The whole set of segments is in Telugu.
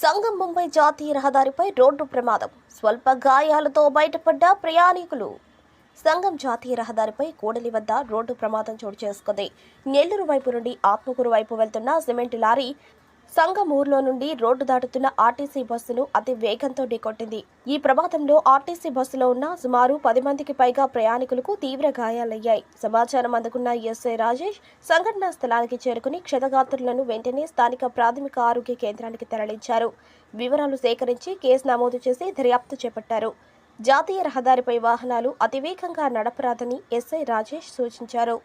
సంగం ముంబై జాతీయ రహదారిపై రోడ్డు ప్రమాదం. స్వల్ప గాయాలతో బయటపడ్డ ప్రయాణికులు. సంగం జాతీయ రహదారిపై కూడలి వద్ద రోడ్డు ప్రమాదం చోటు చేసుకుంది. నెల్లూరు వైపు నుండి ఆత్మకూరు వైపు వెళ్తున్న సిమెంట్ లారీ సంగమూరులో నుండి రోడ్డు దాటుతున్న ఆర్టీసీ బస్సును అతి వేగంతో ఢీకొట్టింది. ఈ ప్రమాదంలో ఆర్టీసీ బస్సులో ఉన్న సుమారు పది మందికి పైగా ప్రయాణికులకు తీవ్ర గాయాలయ్యాయి. సమాచారం అందుకున్న ఎస్ఐ రాజేష్ సంఘటనా స్థలానికి చేరుకుని క్షతగాత్రులను వెంటనే స్థానిక ప్రాథమిక ఆరోగ్య కేంద్రానికి తరలించారు. వివరాలు సేకరించి కేసు నమోదు చేసి దర్యాప్తు చేపట్టారు. జాతీయ రహదారిపై వాహనాలు అతివేగంగా నడపరాదని ఎస్ఐ రాజేష్ సూచించారు.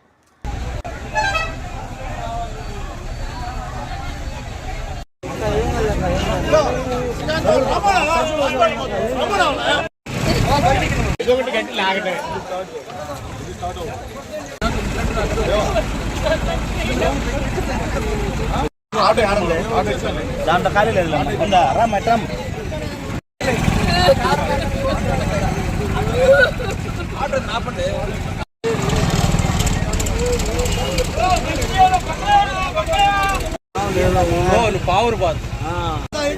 ఇదొకటి గట్టి లాగటే ఆటో ఆడండి ఆటో ఇచ్చాను దాంట్లో ఖాళీ లేదు ఉందా రా మెట్రం పావురు బాత్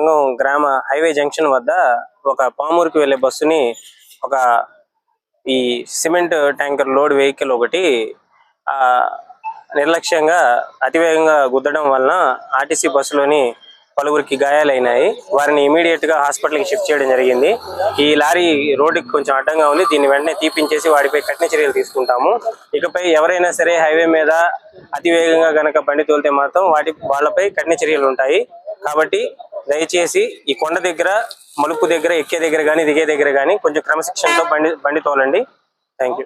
సంఘం గ్రామ హైవే జంక్షన్ వద్ద ఒక పామూరుకి వెళ్ళే బస్సుని ఒక ఈ సిమెంట్ ట్యాంకర్ లోడ్ వెహికల్ ఒకటి ఆ నిర్లక్ష్యంగా అతివేగంగా గుద్దడం వలన ఆర్టీసీ బస్సులోని పలువురికి గాయాలైనాయి. వారిని ఇమీడియట్గా హాస్పిటల్కి షిఫ్ట్ చేయడం జరిగింది. ఈ లారీ రోడ్డుకి కొంచెం అడ్డంగా ఉంది. దీన్ని వెంటనే తీపించేసి వాడిపై కఠిన చర్యలు తీసుకుంటాము. ఇకపై ఎవరైనా సరే హైవే మీద అతివేగంగా గనక బండి తోలితే మాత్రం వాటి వాళ్ళపై కఠిన చర్యలు ఉంటాయి. కాబట్టి దయచేసి ఈ కొండ దగ్గర మలుపు దగ్గర ఎక్కే దగ్గర కానీ దిగే దగ్గర కానీ కొంచెం క్రమశిక్షణతో బండి బండి తోలండి. Thank you